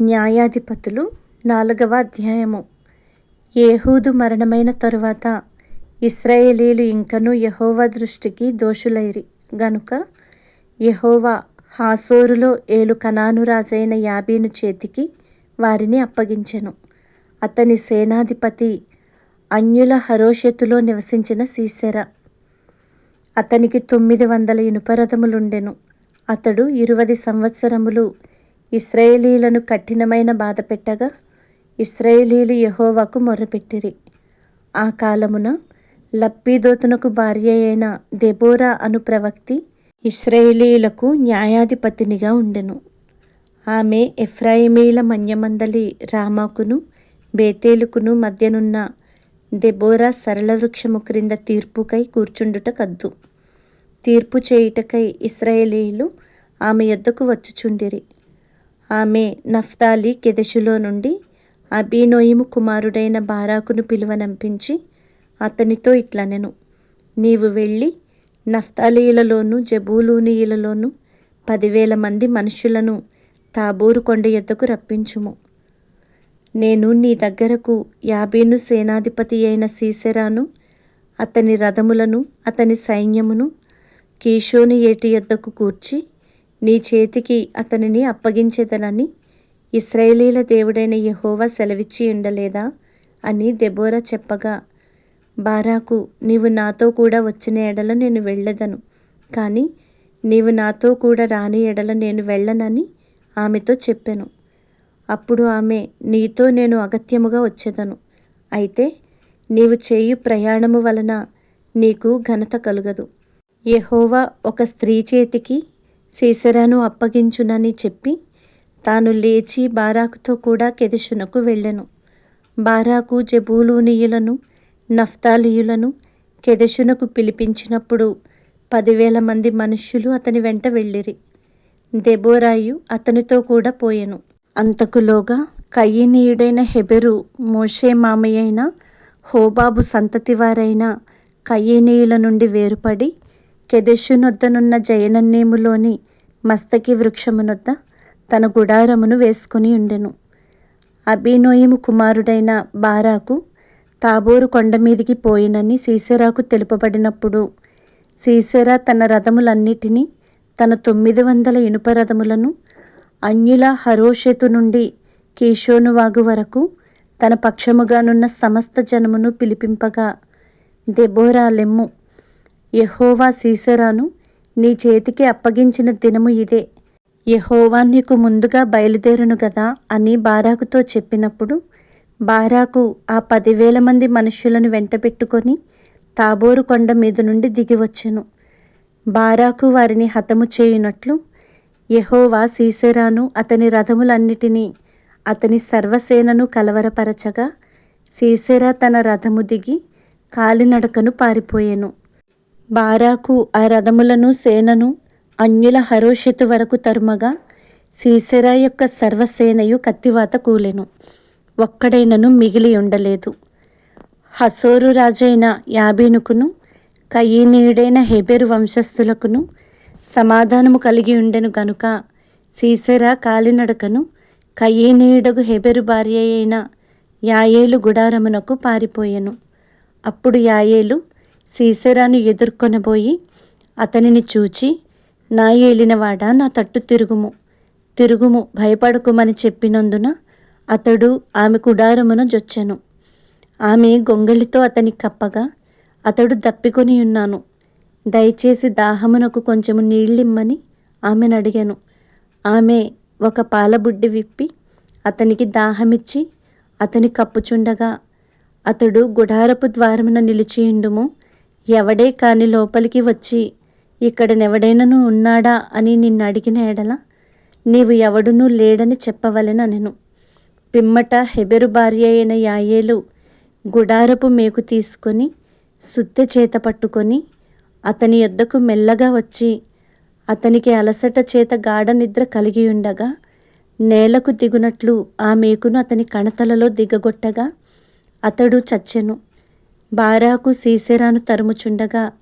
న్యాయాధిపతులు. నాలుగవ అధ్యాయము. ఏహూదు మరణమైన తరువాత ఇస్రాయేలీలు ఇంకనూ యహోవా దృష్టికి దోషులైరి. గనుక యహోవా హాసోరులో ఏలు కనాను రాజైన యాబీను చేతికి వారిని అప్పగించెను. అతని సేనాధిపతి అన్యుల హరోషెతులో నివసించిన సీసెర. అతనికి తొమ్మిది వందల ఇనుపరథములుండెను అతడు ఇరువది సంవత్సరములు ఇస్రాయేలీలను కఠినమైన బాధ పెట్టగా ఇస్రాయేలీలు యహోవాకు మొర్రపెట్టిరి. ఆ కాలమున లప్పీదోతునకు భార్య అయిన దెబోరా అను ప్రవక్తి ఇస్రాయేలీలకు న్యాయాధిపతినిగా ఉండెను. ఆమె ఎఫ్రాయిమీల మన్యమందలి రామాకును బేతేలుకును మధ్యనున్న దెబోరా సరళ వృక్షము క్రింద తీర్పుకై కూర్చుండుట కద్దు. తీర్పు చేయుటకై ఇస్రాయేలీలు ఆమె యొద్దకు వచ్చుచుండిరి. ఆమె నఫ్తాలి కెదెషులో నుండి అబీనోయిము కుమారుడైన బారాకును పిలువనంపించి అతనితో ఇట్లనెను నీవు వెళ్ళి నఫ్తాలీయులలోనూ జబూలూనియులలోనూ పదివేల మంది మనుషులను తాబూరు కొండ ఎద్దకు రప్పించుము. నేను నీ దగ్గరకు యాబీను సేనాధిపతి అయిన సీసెరాను అతని రథములను అతని సైన్యమును కీషోని ఏటి యొద్దకు కూర్చి నీ చేతికి అతనిని అప్పగించేదనని ఇస్రాయేలీల దేవుడైన యహోవా సెలవిచ్చి ఉండలేదా? అని దెబోరా చెప్పగా బారాకు నీవు నాతో కూడా వచ్చిన ఎడల నేను వెళ్ళదను. కానీ నీవు నాతో కూడా రాని ఎడల నేను వెళ్ళనని ఆమెతో చెప్పాను. అప్పుడు ఆమె నీతో నేను అగత్యముగా వచ్చేదను. అయితే నీవు చేయు ప్రయాణము వలన నీకు ఘనత కలుగదు. యహోవా ఒక స్త్రీ చేతికి సీసెరాను అప్పగించునని చెప్పి తాను లేచి బారాకుతో కూడా కెదిషునకు వెళ్ళెను. బారాకు జబూలూనియులను నఫ్తాలీయులను కెదెషునకు పిలిపించినప్పుడు పదివేల మంది మనుష్యులు అతని వెంట వెళ్ళిరి. దెబోరాయు అతనితో కూడా పోయెను. అంతకులోగా కయ్యనీయుడైన హెబెరు మోషే మామయ్యైన హోబాబు సంతతివారైన కయ్యనీయుల నుండి వేరుపడి కెదెషునొద్దనున్న జయనన్నేములోని మస్తకి వృక్షమునొద్ద తన గుడారమును వేసుకుని ఉండెను. అభినోయము కుమారుడైన బారాకు తాబోరు కొండ మీదికి పోయినని సీసెరాకు తెలుపబడినప్పుడు సీసెరా తన రథములన్నిటినీ తన తొమ్మిది వందల ఇనుప రథములను అన్యుల హరోషెతు నుండి కీషోనువాగు వరకు తన పక్షముగానున్న సమస్త జనమును పిలిపింపగా దెబోరా లెమ్ము యహోవా సీసెరాను నీ చేతికి అప్పగించిన దినము ఇదే. యహోవా నీకు ముందుగా బయలుదేరును గదా అని బారాకుతో చెప్పినప్పుడు బారాకు ఆ పదివేల మంది మనుష్యులను వెంటబెట్టుకొని తాబోరు కొండ మీద నుండి దిగివచ్చెను బారాకు వారిని హతము చేయునట్లు యహోవా సీసెరాను అతని రథములన్నిటినీ అతని సర్వసేనను కలవరపరచగా సీసెరా తన రథము దిగి కాలినడకను పారిపోయెను. బారాకు ఆ రథములను సేనను అన్యుల హరోషితు వరకు తరుమగా సీసెరా యొక్క సర్వసేనయు కత్తివాత కూలెను. ఒక్కడైనను మిగిలి ఉండలేదు. హసోరు రాజైన యాబీనుకును కయీనీయుడైన హెబెరు వంశస్థులకును సమాధానము కలిగి ఉండెను గనుక సీసెరా కాలినడకను కయీనీయుడగు హెబెరు భార్య అయిన యాయేలు గుడారమునకు పారిపోయెను. అప్పుడు యాయేలు సీసెరాను ఎదుర్కొనబోయి అతనిని చూచి నా ఏలినవాడా నా తట్టు తిరుగుము. తిరుగుము భయపడకుమని చెప్పినందున అతడు ఆమె కుడారమున జొచ్చెను. ఆమె గొంగళితో అతని కప్పగా అతడు దప్పికొని ఉన్నాను. దయచేసి దాహమునకు కొంచెము నీళ్ళిమ్మని ఆమెను అడిగాను. ఆమె ఒక పాలబుడ్డి విప్పి అతనికి దాహమిచ్చి అతని కప్పుచుండగా అతడు గుడారపు ద్వారమున నిలిచియుండుము ఎవడే కాని లోపలికి వచ్చి ఇక్కడనెవడైనను ఉన్నాడా? అని నిన్ను అడిగిన ఎడల నీవు ఎవడునూ లేడని చెప్పవలెననెను. పిమ్మట హెబెరు భార్య అయిన యాయేలు గుడారపు మేకు తీసుకొని సుత్తె చేత పట్టుకొని అతని యొద్దకు మెల్లగా వచ్చి అతనికి అలసట చేత గాఢ నిద్ర కలిగి ఉండగా నేలకు దిగునట్లు ఆ మేకును అతని కణతలలో దిగగొట్టగా అతడు చచ్చెను. బారాకు సీసెరాను తరుముచుండగా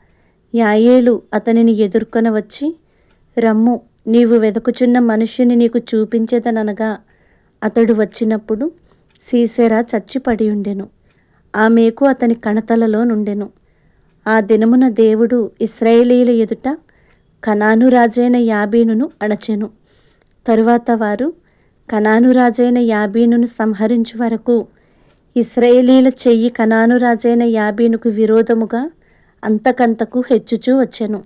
యాయేలు అతనిని ఎదుర్కొన వచ్చి రమ్ము నీవు వెదకుచున్న మనుష్యుని నీకు చూపించేదనగా అతడు వచ్చినప్పుడు సీసెరా చచ్చిపడి ఉండెను ఆమెకు అతని కణతలలో నుండెను. ఆ దినమున దేవుడు ఇస్రాయేలీల ఎదుట కనాను రాజైన యాబీనును అణచెను. తరువాత వారు కనాను రాజైన యాబీనును సంహరించు వరకు ఇస్రాయేలీల చెయ్యి కనాను రాజైన యాబీనుకు విరోధముగా అంతకంతకు హెచ్చుచూ వచ్చెను.